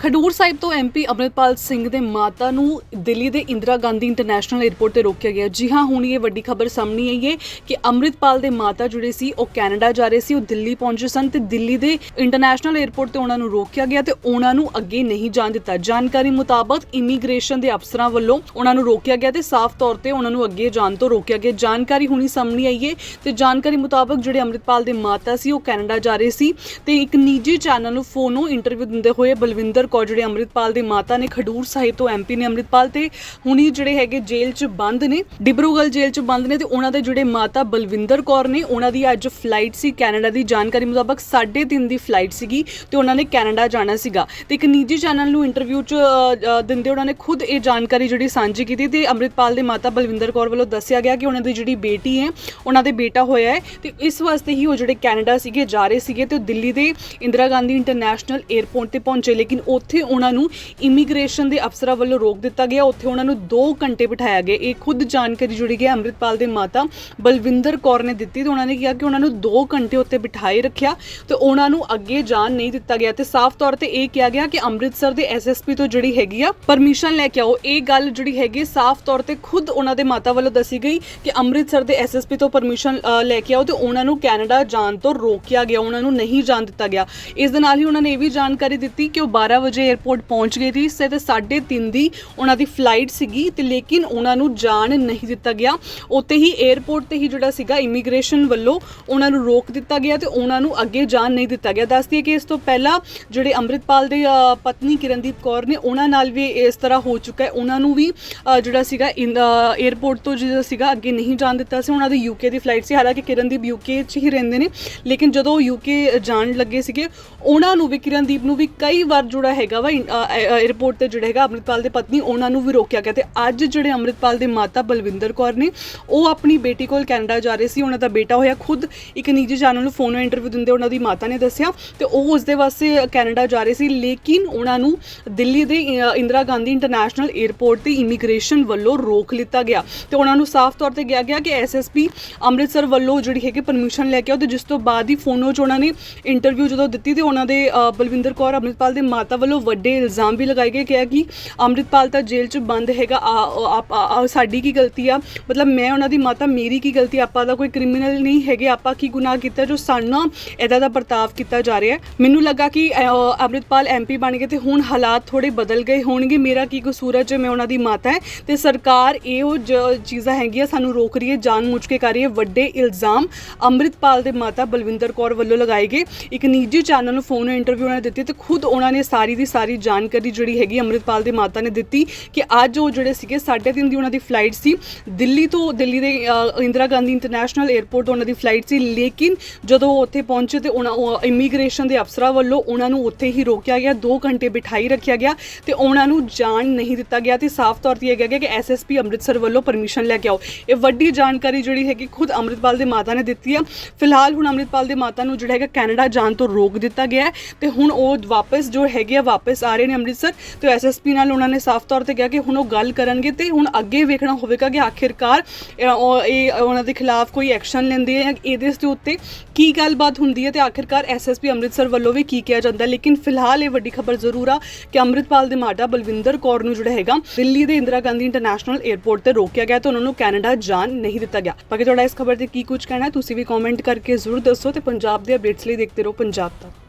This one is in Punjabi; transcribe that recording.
ਖਡੂਰ ਸਾਹਿਬ ਤੋਂ ਐਮਪੀ ਅਮਰਿਤਪਾਲ ਸਿੰਘ ਦੇ ਮਾਤਾ ਨੂੰ ਦਿੱਲੀ ਦੇ ਇੰਦਰਾ ਗਾਂਧੀ ਇੰਟਰਨੈਸ਼ਨਲ 에ਅਰਪੋਰਟ ਤੇ ਰੋਕਿਆ ਗਿਆ। ਜੀ ਹਾਂ, ਹੁਣ ਇਹ ਵੱਡੀ ਖਬਰ ਸਾਹਮਣੇ ਆਈ ਹੈ ਕਿ ਅਮਰਿਤਪਾਲ ਦੇ ਮਾਤਾ ਜਿਹੜੇ ਸੀ, ਉਹ ਕੈਨੇਡਾ ਜਾ ਰਹੇ ਸੀ, ਉਹ ਦਿੱਲੀ ਪਹੁੰਚੇ ਸਨ ਤੇ ਦਿੱਲੀ ਦੇ ਇੰਟਰਨੈਸ਼ਨਲ 에ਅਰਪੋਰਟ ਤੇ ਉਹਨਾਂ ਨੂੰ ਰੋਕਿਆ ਗਿਆ ਤੇ ਉਹਨਾਂ ਨੂੰ ਅੱਗੇ ਨਹੀਂ ਜਾਣ ਦਿੱਤਾ। ਜਾਣਕਾਰੀ ਮੁਤਾਬਕ ਇਮੀਗ੍ਰੇਸ਼ਨ ਦੇ ਅਫਸਰਾਂ ਵੱਲੋਂ ਉਹਨਾਂ ਨੂੰ ਰੋਕਿਆ ਗਿਆ ਤੇ ਸਾਫ਼ ਤੌਰ ਤੇ ਉਹਨਾਂ ਨੂੰ ਅੱਗੇ ਜਾਣ ਤੋਂ ਰੋਕਿਆ ਗਿਆ। ਜਾਣਕਾਰੀ ਹੁਣੀ ਸਾਹਮਣੇ ਆਈ ਹੈ ਤੇ ਜਾਣਕਾਰੀ ਮੁਤਾਬਕ ਜਿਹੜੇ ਅਮਰਿਤਪਾਲ ਦੇ ਮਾਤਾ ਸੀ, ਉਹ ਕੈਨੇਡਾ ਜਾ ਰਹੇ ਸੀ ਤੇ ਇੱਕ ਨਿੱਜੀ ਚੈਨਲ ਨੂੰ ਫੋਨੋਂ ਇੰਟਰਵਿਊ ਦਿੰਦੇ ਹੋਏ ਬਲਵਿੰਦਰ ਕੌਰ ਜਿਹੜੇ ਅੰਮ੍ਰਿਤਪਾਲ ਦੇ ਮਾਤਾ ਨੇ, ਖਡੂਰ ਸਾਹਿਬ ਤੋਂ ਐਮਪੀ ਨੇ ਅੰਮ੍ਰਿਤਪਾਲ ਤੇ, ਹੁਣੀ ਜਿਹੜੇ ਹੈਗੇ ਜੇਲ੍ਹ 'ਚ ਬੰਦ ਨੇ ਡਿਬਰੂਗਲ ਜੇਲ੍ਹ 'ਚ ਬੰਦ ਨੇ ਤੇ ਉਹਨਾਂ ਦੇ ਜਿਹੜੇ ਮਾਤਾ ਬਲਵਿੰਦਰ ਕੌਰ ਨੇ, ਉਹਨਾਂ ਦੀ ਅੱਜ ਫਲਾਈਟ ਸੀ ਕੈਨੇਡਾ ਦੀ। ਜਾਣਕਾਰੀ ਮੁਤਾਬਕ 3:30 ਦੀ ਫਲਾਈਟ ਸੀਗੀ ਤੇ ਉਹਨਾਂ ਨੇ ਕੈਨੇਡਾ ਜਾਣਾ ਸੀਗਾ। ਤੇ ਇੱਕ ਨਿੱਜੀ ਚੈਨਲ ਨੂੰ ਇੰਟਰਵਿਊ 'ਚ ਦਿੰਦੇ ਉਹਨਾਂ ਨੇ ਖੁਦ ਇਹ ਜਾਣਕਾਰੀ ਜਿਹੜੀ ਸਾਂਝੀ ਕੀਤੀ ਤੇ ਅੰਮ੍ਰਿਤਪਾਲ ਦੇ ਮਾਤਾ ਬਲਵਿੰਦਰ ਕੌਰ ਵੱਲੋਂ ਦੱਸਿਆ ਗਿਆ ਕਿ ਉਹਨਾਂ ਦੀ ਜਿਹੜੀ ਬੇਟੀ ਹੈ, ਉਹਨਾਂ ਦੇ ਬੇਟਾ ਹੋਇਆ ਹੈ ਤੇ ਇਸ ਵਾਸਤੇ ਹੀ ਉਹ ਜਿਹੜੇ ਕੈਨੇਡਾ ਸੀਗੇ, ਜਾ ਰਹੇ ਸੀਗੇ ਤੇ ਉਹ ਦਿੱਲੀ ਦੇ ਇੰਦਰਾ ਗਾਂਧੀ ਇੰਟਰਨੈਸ਼ਨਲ 에ਅਰਪੋਰਟ ਤੇ ਪਹੁੰਚੇ। ਲੇਕਿਨ ਉੱਥੇ ਉਹਨਾਂ ਨੂੰ ਇਮੀਗ੍ਰੇਸ਼ਨ ਦੇ ਅਫਸਰਾਂ ਵੱਲੋਂ ਰੋਕ ਦਿੱਤਾ ਗਿਆ। ਉੱਥੇ ਉਹਨਾਂ ਨੂੰ 2 ਘੰਟੇ ਬਿਠਾਇਆ ਗਿਆ। ਇਹ ਖੁਦ ਜਾਣਕਾਰੀ ਜੁੜੀ ਗਈ ਅੰਮ੍ਰਿਤਪਾਲ ਦੇ ਮਾਤਾ ਬਲਵਿੰਦਰ ਕੌਰ ਨੇ ਦਿੱਤੀ ਤੇ ਉਹਨਾਂ ਨੇ ਕਿਹਾ ਕਿ ਉਹਨਾਂ ਨੂੰ 2 ਘੰਟੇ ਉੱਤੇ ਬਿਠਾਏ ਰੱਖਿਆ ਤੇ ਉਹਨਾਂ ਨੂੰ ਅੱਗੇ ਜਾਣ ਨਹੀਂ ਦਿੱਤਾ ਗਿਆ ਤੇ ਸਾਫ਼ ਤੌਰ ਤੇ ਇਹ ਕਿਹਾ ਗਿਆ ਕਿ ਅੰਮ੍ਰਿਤਸਰ ਦੇ ਐਸਐਸਪੀ ਤੋਂ ਜਿਹੜੀ ਹੈਗੀ ਆ, ਪਰਮਿਸ਼ਨ ਲੈ ਕੇ ਆਓ। ਇਹ ਗੱਲ ਜਿਹੜੀ ਹੈਗੀ ਸਾਫ਼ ਤੌਰ ਤੇ ਖੁਦ ਉਹਨਾਂ ਦੇ ਮਾਤਾ ਵੱਲੋਂ ਦੱਸੀ ਗਈ ਕਿ ਅੰਮ੍ਰਿਤਸਰ ਦੇ ਐਸਐਸਪੀ ਤੋਂ ਪਰਮਿਸ਼ਨ ਲੈ ਕੇ ਆਓ ਤੇ ਉਹਨਾਂ ਨੂੰ ਕੈਨੇਡਾ ਜਾਣ ਤੋਂ ਰੋਕਿਆ ਗਿਆ। ਉਹਨਾਂ ਨੂੰ ਨਹੀਂ ਜਾਣ ਦਿੱਤਾ ਗਿਆ। ਇਸ ਦੇ ਨਾਲ ਹੀ ਉਹਨਾਂ ਨੇ ਇਹ ਵੀ ਜਾਣਕਾਰੀ ਦਿੱਤੀ ਕਿ ਉਹ 12 ਵਜੇ 에어ਪੋਰਟ ਪਹੁੰਚ ਗਏ ਸੀ ਤੇ 3:30 ਦੀ ਉਹਨਾਂ ਦੀ ਫਲਾਈਟ ਸੀਗੀ ਤੇ ਲੇਕਿਨ ਉਹਨਾਂ ਨੂੰ ਜਾਣ ਨਹੀਂ ਦਿੱਤਾ ਗਿਆ। ਉੱਥੇ ਹੀ 에어ਪੋਰਟ ਤੇ ਹੀ ਜਿਹੜਾ ਸੀਗਾ ਇਮੀਗ੍ਰੇਸ਼ਨ ਵੱਲੋਂ ਉਹਨਾਂ ਨੂੰ ਰੋਕ ਦਿੱਤਾ ਗਿਆ ਤੇ ਉਹਨਾਂ ਨੂੰ ਅੱਗੇ ਜਾਣ ਨਹੀਂ ਦਿੱਤਾ ਗਿਆ। ਦੱਸਦੀ ਹੈ ਕਿ ਇਸ ਤੋਂ ਪਹਿਲਾਂ ਜਿਹੜੇ ਅੰਮ੍ਰਿਤਪਾਲ ਦੇ ਪਤਨੀ ਕਿਰਨਦੀਪ ਕੌਰ ਨੇ ਉਹਨਾਂ ਨਾਲ ਵੀ ਇਸ ਤਰ੍ਹਾਂ ਹੋ ਚੁੱਕਾ ਹੈ। ਉਹਨਾਂ ਨੂੰ ਵੀ ਜਿਹੜਾ ਸੀਗਾ 에어ਪੋਰਟ ਤੋਂ ਜਿਹੜਾ ਸੀਗਾ ਅੱਗੇ ਨਹੀਂ ਜਾਣ ਦਿੱਤਾ ਸੀ। ਉਹਨਾਂ ਦੀ ਯੂਕੇ ਦੀ ਫਲਾਈਟ ਸੀ। ਹਾਲਾਂਕਿ ਕਿਰਨਦੀਪ ਯੂਕੇ 'ਚ ਹੀ ਰਹਿੰਦੇ ਨੇ, ਲੇਕਿਨ ਜਦੋਂ ਯੂਕੇ ਜਾਣ ਲੱਗੇ ਸੀਗੇ, ਉਹਨਾਂ ਨੂੰ ਵੀ ਕਿਰਨਦੀਪ ਨੂੰ ਵੀ ਕਈ ਵਾਰ ਜੁੜਾ ਹੈਗਾ ਵਾ 에ਅਰਪੋਰਟ ਤੇ ਜਿਹੜਾ ਹੈਗਾ ਅੰਮ੍ਰਿਤਪਾਲ ਦੇ ਪਤਨੀ, ਉਹਨਾਂ ਨੂੰ ਵੀ ਰੋਕਿਆ ਗਿਆ ਤੇ ਅੱਜ ਜਿਹੜੇ ਅੰਮ੍ਰਿਤਪਾਲ ਦੇ ਮਾਤਾ ਬਲਵਿੰਦਰ ਕੌਰ ਨੇ, ਉਹ ਆਪਣੀ ਬੇਟੀ ਕੋਲ ਕੈਨੇਡਾ ਜਾ ਰਹੇ ਸੀ, ਉਹਨਾਂ ਦਾ ਬੇਟਾ ਹੋਇਆ ਖੁਦ, ਇੱਕ ਨਿੱਜੀ ਚੈਨਲ ਨੂੰ ਫੋਨ ਇੰਟਰਵਿਊ ਦਿੰਦੇ ਉਹਨਾਂ ਦੀ ਮਾਤਾ ਨੇ ਦੱਸਿਆ ਤੇ ਉਹ ਉਸ ਦੇ ਵਾਸਤੇ ਕੈਨੇਡਾ ਜਾ ਰਹੇ ਸੀ, ਲੇਕਿਨ ਉਹਨਾਂ ਨੂੰ ਦਿੱਲੀ ਦੇ ਇੰਦਰਾ ਗਾਂਧੀ ਇੰਟਰਨੈਸ਼ਨਲ 에ਅਰਪੋਰਟ ਤੇ ਇਮੀਗ੍ਰੇਸ਼ਨ ਵੱਲੋਂ ਰੋਕ ਲਿੱਤਾ ਗਿਆ ਤੇ ਉਹਨਾਂ ਨੂੰ ਸਾਫ਼ ਤੌਰ ਤੇ ਕਿਹਾ ਗਿਆ ਕਿ ਐਸਐਸਪੀ ਅੰਮ੍ਰਿਤਸਰ ਵੱਲੋਂ ਜਿਹੜੀ ਹੈਗੀ ਪਰਮਿਸ਼ਨ ਲੈ ਕੇ ਆਓ ਤੇ ਜਿਸ ਤੋਂ ਬਾਅਦ ਹੀ ਫੋਨੋ 'ਚ ਉਹਨਾਂ ਨੇ ਇੰਟਰਵਿਊ ਜਦੋਂ ਦਿੱਤੀ ਤੇ ਉਹਨਾਂ ਦੇ ਬਲਵਿੰਦਰ ਕੌਰ, ਅੰਮ੍ਰਿਤਪਾਲ ਦੇ ਮਾਤਾ ਵੱਲੋਂ ਵੱਡੇ ਇਲਜ਼ਾਮ ਵੀ ਲਗਾਏ ਗਏ ਕਿਹਾ ਕਿ ਅੰਮ੍ਰਿਤਪਾਲ ਤਾਂ ਜੇਲ੍ਹ 'ਚ ਬੰਦ ਹੈਗਾ ਆ- ਸਾਡੀ ਕੀ ਗਲਤੀ ਆ? ਮਤਲਬ ਮੈਂ ਉਹਨਾਂ ਦੀ ਮਾਤਾ ਮੇਰੀ ਕੀ ਗਲਤੀ ਆਪਾਂ ਦਾ ਕੋਈ ਕ੍ਰਿਮੀਨਲ ਨਹੀਂ ਹੈਗੇ ਆਪਾਂ ਕੀ ਗੁਨਾਹ ਕੀਤਾ ਜੋ ਸਾਨੂੰ ਇਹਦਾ ਦਾ ਵਰਤਾਵ ਕੀਤਾ ਜਾ ਰਿਹਾ ਮੈਨੂੰ ਲੱਗਾ ਕਿ ਅ, ਅੰਮ੍ਰਿਤਪਾਲ ਐਮਪੀ ਬਣ ਗਏ ਤੇ ਹੁਣ ਹਾਲਾਤ ਥੋੜੇ ਬਦਲ ਗਏ ਹੋਣਗੇ। ਮੇਰਾ ਕੀ ਕਸੂਰ ਹੈ ਜੇ ਮੈਂ ਉਹਨਾਂ ਦੀ ਮਾਤਾ ਹੈ ਤੇ ਸਰਕਾਰ ਇਹੋ ਜ- ਚੀਜ਼ਾਂ ਹੈਗੀਆਂ ਸਾਨੂੰ ਰੋਕ ਰਹੀ ਹੈ ਜਾਨ ਮੁੱਚ ਕੇ ਕਰ ਰਹੀ ਹੈ। ਵੱਡੇ ਇਲਜ਼ਾਮ ਅੰਮ੍ਰਿਤਪਾਲ ਦੇ ਮਾਤਾ ਬਲਵਿੰਦਰ ਕੌਰ ਵੱਲੋਂ ਲਗਾਏ ਗਏ। ਇੱਕ ਨਿੱਜੀ ਚੈਨਲ ਨੂੰ ਫੋਨ ਇੰਟਰਵਿਊ ਉਹਨਾਂ ਨੇ ਦਿੱਤੀ ਤੇ ਖੁਦ ਉਹਨਾਂ ਨੇ ਸਾਰੀ ਦੀ ਸਾਰੀ ਜਾਣਕਾਰੀ ਜਿਹੜੀ ਹੈਗੀ ਅੰਮ੍ਰਿਤਪਾਲ ਦੇ ਮਾਤਾ ਨੇ ਦਿੱਤੀ ਕਿ ਅੱਜ ਉਹ ਜਿਹੜੇ ਸੀਗੇ 3:30 ਦੀ ਉਹਨਾਂ ਦੀ ਫਲਾਈਟ ਸੀ। ਦਿੱਲੀ ਤੋਂ ਦਿੱਲੀ ਦੇ ਇੰਦਰਾ ਗਾਂਧੀ ਇੰਟਰਨੈਸ਼ਨਲ 에ਅਰਪੋਰਟ ਤੋਂ ਉਹਨਾਂ ਦੀ ਫਲਾਈਟ ਸੀ। ਲੇਕਿਨ ਜਦੋਂ ਉਹ ਉੱਥੇ ਪਹੁੰਚੇ ਤੇ ਉਹਨਾਂ ਇਮੀਗ੍ਰੇਸ਼ਨ ਦੇ ਅਫਸਰਾਂ ਵੱਲੋਂ ਉਹਨਾਂ ਨੂੰ ਉੱਥੇ ਹੀ ਰੋਕਿਆ ਗਿਆ 2 ਘੰਟੇ ਬਿਠਾਈ ਰੱਖਿਆ ਗਿਆ ਤੇ ਉਹਨਾਂ ਨੂੰ ਜਾਣ ਨਹੀਂ ਦਿੱਤਾ ਗਿਆ ਤੇ ਸਾਫ਼ ਤੌਰ ਤੇ ਇਹ ਕਿਹਾ ਗਿਆ ਕਿ ਐਸਐਸਪੀ ਅੰਮ੍ਰਿਤਸਰ ਵੱਲੋਂ ਪਰਮਿਸ਼ਨ ਲੈ ਕੇ ਆਓ। ਇਹ ਵੱਡੀ ਜਾਣਕਾਰੀ ਜਿਹੜੀ ਹੈਗੀ ਖੁਦ ਅੰਮ੍ਰਿਤਪਾਲ ਦੇ ਮਾਤਾ ਨੇ ਦਿੱਤੀ ਆ ਫਿਲਹਾਲ ਹੁਣ ਅੰਮ੍ਰਿਤਪਾਲ ਦੇ ਮਾਤਾ ਨੂੰ ਜਿਹੜਾ ਹੈਗਾ ਕੈਨੇਡਾ ਜਾਣ ਤੋਂ ਰੋਕ ਦਿੱਤਾ ਗਿਆ ਹੈ ਤੇ ਹੁਣ ਉਹ ਵਾਪਸ ਜੋ ਹੈਗੇ ਆ ਵਾਪਸ ਆ ਰਹੇ ਨੇ ਅੰਮ੍ਰਿਤਸਰ, ਤੇ ਐਸਐਸਪੀ ਨਾਲ ਉਹਨਾਂ ਨੇ ਸਾਫ਼ ਤੌਰ ਤੇ ਕਿਹਾ ਕਿ ਹੁਣ ਉਹ ਗੱਲ ਕਰਨਗੇ ਤੇ ਹੁਣ ਅੱਗੇ ਵੇਖਣਾ ਹੋਵੇਗਾ ਕਿ ਆਖਿਰਕਾਰ ਇਹ, ਉਹਨਾਂ ਦੇ ਖਿਲਾਫ ਕੋਈ ਐਕਸ਼ਨ ਲੈਂਦੇ ਆ ਇਹਦੇ ਦੇ ਉੱਤੇ ਕੀ ਗੱਲਬਾਤ ਹੁੰਦੀ ਹੈ ਤੇ ਆਖਿਰਕਾਰ ਐਸਐਸਪੀ ਅੰਮ੍ਰਿਤਸਰ ਵੱਲੋਂ ਵੀ ਕੀ ਕਿਹਾ ਜਾਂਦਾ ਲੇਕਿਨ ਫਿਲਹਾਲ ਇਹ ਵੱਡੀ ਖਬਰ ਜ਼ਰੂਰ ਆ ਕਿ ਅੰਮ੍ਰਿਤਪਾਲ ਦੇ ਮਾਤਾ ਬਲਵਿੰਦਰ ਕੌਰ ਨੂੰ ਜਿਹੜਾ ਹੈਗਾ, ਦਿੱਲੀ ਦੇ ਇੰਦਰਾ ਗਾਂਧੀ ਇੰਟਰਨੈਸ਼ਨਲ 에ਅਰਪੋਰਟ ਤੇ ਰੋਕਿਆ ਗਿਆ ਤੇ ਉਹਨਾਂ ਨੂੰ ਕੈਨੇਡਾ ਜਾਣ ਨਹੀਂ ਦਿੱਤਾ ਗਿਆ। ਬਾਕੀ ਤੁਹਾਡਾ ਇਸ ਖਬਰ ਤੇ ਕੀ ਕੁਝ ਕਹਿਣਾ ਤੁਸੀਂ ਵੀ ਕਮੈਂਟ ਕਰਕੇ ਜ਼ਰੂਰ ਦੱਸੋ ਤੇ ਪੰਜਾਬ ਦੇ ਅਪਡੇਟਸ ਲਈ ਦੇਖਦੇ ਰਹੋ ਪੰਜਾਬ ਤੱਕ।